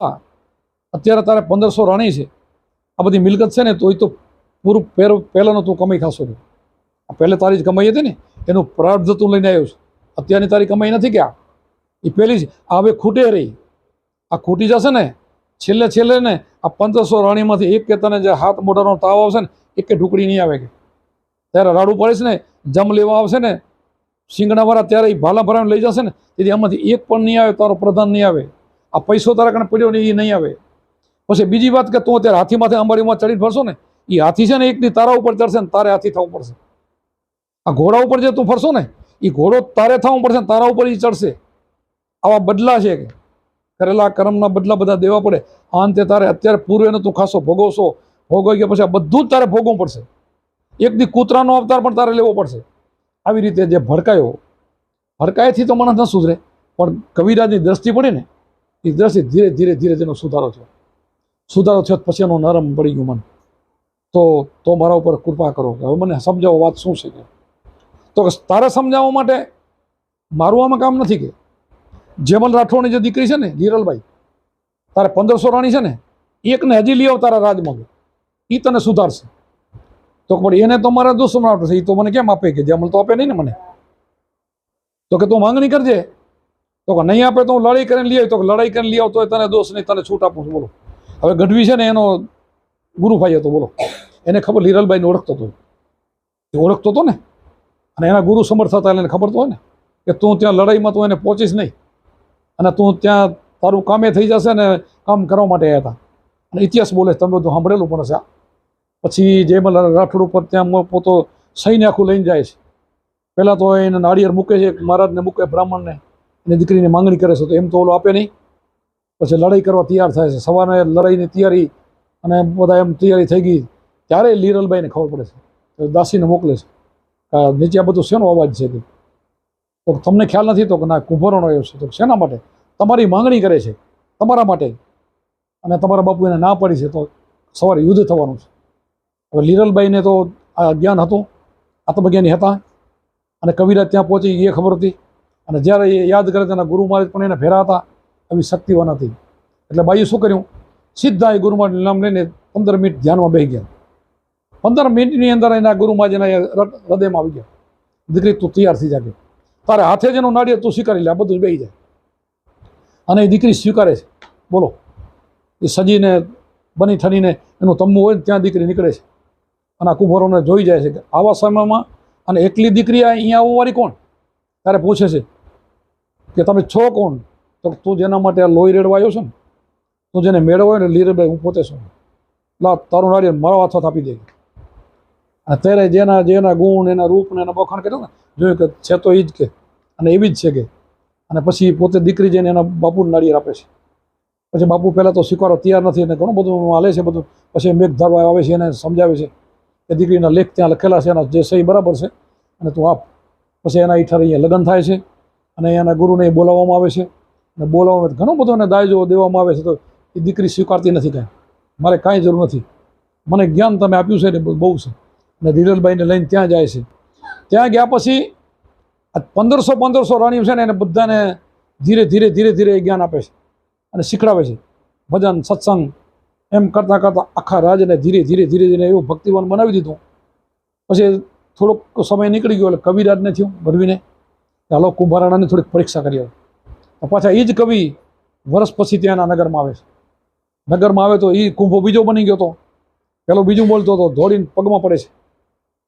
હા. અત્યારે તારે પંદરસો રાણી છે. આ બધી મિલકત છે ને, તોય તો પૂરું પહેર પહેલાંનો તું કમાઈ ખાશો નહીં આ પહેલે તારી જ કમાઈ હતી ને, એનું પ્રાર્થ તું લઈને આવ્યો છે. અત્યારની તારી કમાઈ નથી કે આ એ પહેલી જ, આ હવે ખૂટે રહી. આ ખૂટી જશે ને, છેલ્લે છેલ્લે ને, આ પંદરસો રાણીમાંથી એક કે તને જે હાથ મોઢાનો તાવ આવશે ને, એક કે ઢુકડી નહીં આવે કે. ત્યારે રાડું પડે ને, જમ લેવા આવશે ને શિંગડાવાળા ત્યારે એ ભાલા ભરાને લઈ જશે ને, તેથી આમાંથી એક પણ નહીં આવે, તારો પ્રધાન નહીં આવે. આ પૈસો તારા કણે પડ્યો ને એ નહીં આવે. પછી બીજી વાત કે તું અત્યારે હાથી માથે અંબાડીમાં ચડીને ફરશો ને એ હાથી છે ને એકની તારા ઉપર ચડશે ને તારે હાથી થવું પડશે. આ ઘોડા ઉપર જે તું ફરશો ને એ ઘોડો તારે થવું પડશે ને તારા ઉપર એ ચડશે. આવા બદલા છે કે. કરેલા કર્મના બદલા બધા દેવા પડે. આ અંતે તારે અત્યારે પૂર્વેનો તું ખાસો ભોગવશો. ભોગવી ગયા પછી આ બધું જ તારે ભોગવવું પડશે. એક કૂતરાનો અવતાર પણ તારે લેવો પડશે. આવી રીતે જે ભડકાયો, ભડકાયથી તો માણસ ન સુધરે. પણ કવિરાજની દ્રષ્ટિ પડી ને એ દ્રષ્ટિ ધીરે ધીરે ધીરે તેનો સુધારો થયો. સુધારો થયો પછી એનું નરમ પડી ગયું મન. તો તો મારા ઉપર કૃપા કરો હવે મને સમજાવો વાત શું છે કે? તો તારે સમજાવવા માટે મારું આમાં કામ નથી કે. જેમલ રાઠોડની જે દીકરી છે ને લીરલબાઈ તારે પંદરસો રાણી છે ને, એકને હજી લઈ આવ તારા રાજમાં. એ તને સુધારશે. તો પણ એને તો મારા દુશ્મન છે. એ તો મને કેમ આપે કે? જેમલ તો આપે નહીં ને મને. તો કે તું માંગણી કરજે. તો નહીં આપે તો હું લડાઈ કરીને લઈ આવી. તો લડાઈ કરીને લઈ આવતો તને દોષ નહીં, તને છૂટ આપું છું. બોલો. હવે ગઢવી છે ને, એનો ગુરુભાઈ હતો, બોલો. એને ખબર લીરલભાઈને ઓળખતો હતો. એ ઓળખતો હતો ને, અને એના ગુરુ સમર્થ હતા એને ખબર તો હોય ને, કે તું ત્યાં લડાઈમાં તું એને પહોંચીશ નહીં, અને તું ત્યાં તારું કામે થઈ જશે ને, કામ કરવા માટે આવ્યા હતા. અને ઇતિહાસ બોલે તમે બધું સાંભળેલું પણ હશે. પછી જેમલ રાઠોડ ઉપર ત્યાં પોતો સૈન્ય આખું લઈને જાય છે. પહેલાં તો એને નાળિયેર મૂકે છે મહારાજને મૂકે, બ્રાહ્મણને. એની દીકરીની માંગણી કરે છે તો એમ તો ઓલો આપે નહીં. પછી લડાઈ કરવા તૈયાર થાય છે. સવારે લડાઈની તૈયારી અને બધા એમ તૈયારી થઈ ગઈ. ત્યારે લીરલબાઈને ખબર પડે છે. દાસીને મોકલે છે. નીચે આ બધું શેનો અવાજ છે કે? તો તમને ખ્યાલ નથી તો કે ના, કુંભરણો આવ્યો છે. તો શેના માટે? તમારી માંગણી કરે છે. તમારા માટે. અને તમારા બાપુ એને ના પડી છે તો સવારે યુદ્ધ થવાનું છે. હવે લીરલબાઈને તો આ જ્ઞાન હતું. આત્મજ્ઞાની હતા. અને કવિરાજ ત્યાં પહોંચી એ ખબર હતી. અને જ્યારે એ યાદ કરે તેના ગુરુ મહારાજ પણ એને ફેરા હતા એવી શક્તિઓ નથી એટલે બાઈએ શું કર્યું? સીધા એ ગુરુ મહારાજનું નામ લઈને પંદર મિનિટ ધ્યાનમાં બેસી ગયા. પંદર મિનિટની અંદર એના ગુરુ મહારાજના હૃદયમાં આવી ગયા. દીકરી, તું તૈયાર થઈ જાગે તારે હાથે જેનું નાડીએ તું સ્વીકારી લે, આ બધું બેસી જાય. અને એ દીકરી સ્વીકારે છે. બોલો. એ સજીને, બની ઠનીને એનું તંબુ હોય ત્યાં દીકરી નીકળે છે. અને આ કુંભારોને જોઈ જાય છે કે આવા સમયમાં અને એકલી દીકરી અહીંયા આવવાવાળી કોણ? ત્યારે પૂછે છે કે તમે છો કોણ? તો તું જેના માટે આ લોહી રેડવા આવ્યો છે ને, તું જેને મેળવ્યો ને, લીરેભાઈ, હું પોતે છું. લા, તારું નાળિયેર મારો હાથો આપી દે. અને ત્યારે જેના જેના ગુણ, એના રૂપ ને એના બખાણ કર્યો ને, જોયું કે છે તો એ જ કે. અને એવી જ છે કે. અને પછી પોતે દીકરી જઈને એના બાપુને નાળિયેર આપે છે. પછી બાપુ પહેલાં તો સ્વીકારો તૈયાર નથી અને ઘણું બધું હાલે છે બધું. પછી મેઘ ધરવા આવે છે, એને સમજાવે છે કે દીકરીના લેખ ત્યાં લખેલા છે, એના જે સહી બરાબર છે. અને તું આપ. પછી એના ઈઠાર અહીંયા લગ્ન થાય છે. અને અહીંયાના ગુરુને બોલાવવામાં આવે છે. અને બોલાવવામાં ઘણો બધો એને દાયજો દેવામાં આવે છે તો એ દીકરી સ્વીકારતી નથી કાંઈ. મારે કાંઈ જરૂર નથી. મને જ્ઞાન તમે આપ્યું છે ને બહુ છે. અને ધીરલભાઈને લઈને ત્યાં જાય છે. ત્યાં ગયા પછી પંદરસો પંદરસો રાણીઓ છે ને એને બધાને ધીરે ધીરે ધીરે ધીરે એ જ્ઞાન આપે છે અને શીખડાવે છે. ભજન, સત્સંગ એમ કરતાં કરતાં આખા રાજને ધીરે ધીરે ધીરે ધીરે એવું ભક્તિવાન બનાવી દીધું. પછી થોડોક સમય નીકળી ગયો એટલે કવિરાજને થયું ભરવીને. હાલો, કુંભારાણાની થોડીક પરીક્ષા કરી આવે. તો પાછા એ જ કવિ વર્ષ પછી ત્યાંના નગરમાં આવે છે. નગરમાં આવે તો એ કુંભો બીજો બની ગયો હતો પેલો બીજું બોલતો હતો દોડીને પગમાં પડે છે.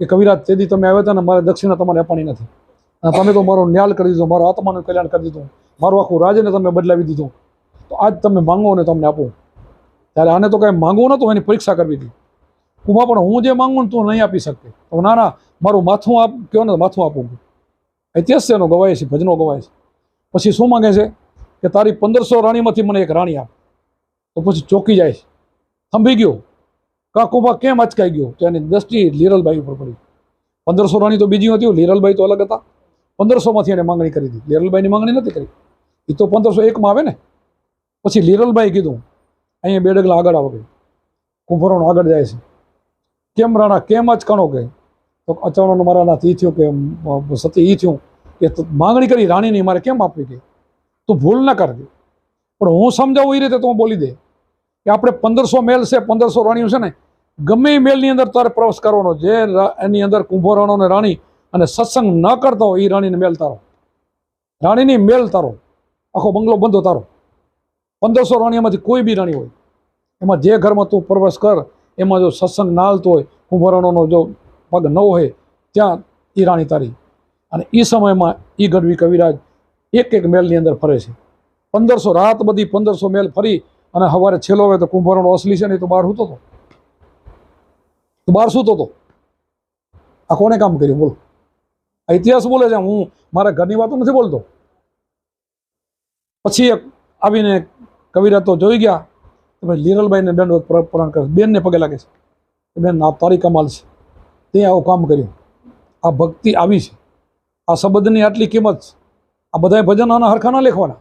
કે કવિરાજ, તેથી તમે આવ્યા હતા ને, મારે દક્ષિણા તમારે આપવાની નથી. અને તમે તો મારો ન્યાલ કરી દીધો, મારો આત્માનું કલ્યાણ કરી દીધું. મારું આખું રાજ્યને તમે બદલાવી દીધું. તો આજ તમે માંગો ને તમને આપું. ત્યારે આને તો કાંઈ માંગવું નહોતું, એની પરીક્ષા કરવી હતી. કુંભા, પણ હું જે માંગુ ને તું નહીં આપી શકતી. તો ના ના, મારું માથું આપ કહો ને, માથું આપું. ઇતિહાસ એનો ગવાય છે, ભજનો ગવાય છે. પછી શું માગે છે? કે તારી પંદરસો રાણીમાંથી મને એક રાણી આપ. તો પછી ચોકી જાય છે. થંભી ગયો. કા કુંભા કેમ અચકાઈ ગયો? તો એની દ્રષ્ટિ લીરલબાઈ ઉપર પડી. પંદરસો રાણી તો બીજી હતી, લીરલબાઈ તો અલગ હતા. પંદરસોમાંથી એને માંગણી કરી હતી લીરલબાઈની માંગણી નથી કરી. એ તો પંદરસો એકમાં આવે ને? પછી લીરલબાઈ કીધું, અહીંયા બે ડગલા આગળ આવો કુંભરોનો આગળ જાય છે. કેમ રાણા, કેમ અચકાણો કણો કે તો અચાણોનો મારા એ થયું કે સતી એ થયું. કે માગણી કરી, રાણીની મારે કેમ આપવી ગઈ તું ભૂલ ના કરજે. પણ હું સમજાવું એ રીતે તો બોલી દે કે આપણે પંદરસો મેલ છે, પંદરસો રાણીઓ છે ને, ગમે એ મેલની અંદર તારે પ્રવેશ કરવાનો જે એની અંદર કુંભો, રાણો રાણી અને સત્સંગ ન કરતા હોય એ રાણીને મેલ તારો. રાણીની મેલ તારો. આખો બંગલો બંધો તારો. પંદરસો રાણીઓમાંથી કોઈ બી રાણી હોય. એમાં જે ઘરમાં તું પ્રવેશ કર, એમાં જો સત્સંગ ના હાલતો હોય, કુંભો, રાણોનો જો પગ ન હોય, ત્યાં એ રાણી તારી અને એ સમયમાં એ ગઢવી કવિરાજ એક એક મેલની અંદર ફરે છે. પંદરસો, રાત બધી પંદરસો મેલ ફરી અને સવારે છેલ્લો હોય તો કુંભારનો અસલી છે ને તો બહાર સૂતો તો. બહાર સૂતો હતો આ કોને કામ કર્યું? બોલો. આ ઇતિહાસ બોલે છે, હું મારા ઘરની વાતો નથી બોલતો. પછી આવીને કવિરાજ તો જોઈ ગયા. તમે લીરલબાઈને દંડવત પ્ર- પ્રણામ કરે બેનને પગે લાગે છે. બેન, આ તારી કમાલ છે. તે આવું કામ કર્યું. આ ભક્તિ આવી છે. આ શબ્દની આટલી કિંમત આ બધાય ભજન આના હરખા ના લેખવાના.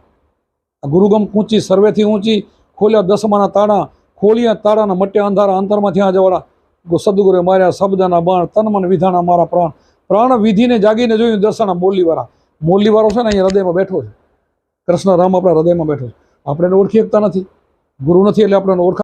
આ ગુરુગમ ઊંચી સર્વેથી ઊંચી, ખોલ્યા દસમાના તાળા ખોલ્યા તાળાના મટ્યા અંધારા અંતરમાં ત્યાં જવાના સદગુરુએ માર્યા શબ્દના બાણ તન મન વિધાના મારા પ્રાણ. પ્રાણ વિધિને જાગીને જોયું દર્શાના મોલીવાળા મોલીવાળો છે ને અહીંયા હૃદયમાં બેઠો છે. કૃષ્ણ રામ આપણા હૃદયમાં બેઠો છે. આપણે એને ઓળખી શકતા નથી. ગુરુ નથી એટલે આપણે ઓળખા